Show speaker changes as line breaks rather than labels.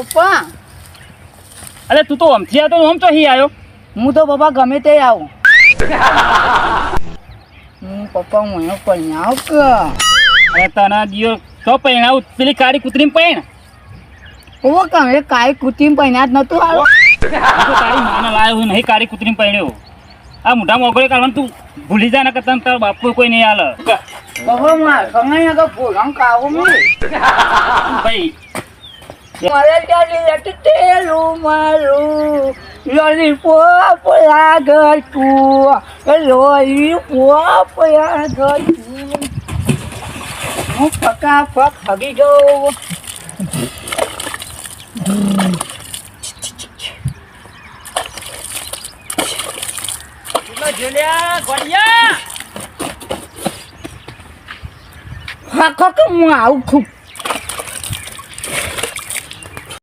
પપ્પા.
અરે તું તો આમથી આવતો આમ ચોહી આવ્યો.
હું તો પપ્પા ગમે તે આવું. હું પપ્પા હું પણ આવ કે?
અરે તને દિયો તો પહેણાવું પેલી કાળી કૂતરીને પૈણ?
ઓ કાંઈ કાળી કુટીમ પૈણા જ નતું
આવ્યો તારી માને લાયો હું નહીં કાળી કૂતરીને પૈણ્યો. આ મોઢા મોગળે કાઢવાનું તું ભૂલી જા ને કે તને તારો બાપુ કોઈ નહીં હાલ.
બહુ માર સમય કાવું
ભાઈ
મારે જતી તેલું મારું લોલીપોપ લાગર તું લોલીપોપ લાગર હું ફટાફટ હગી જાઉં હા હું આવું ખૂબ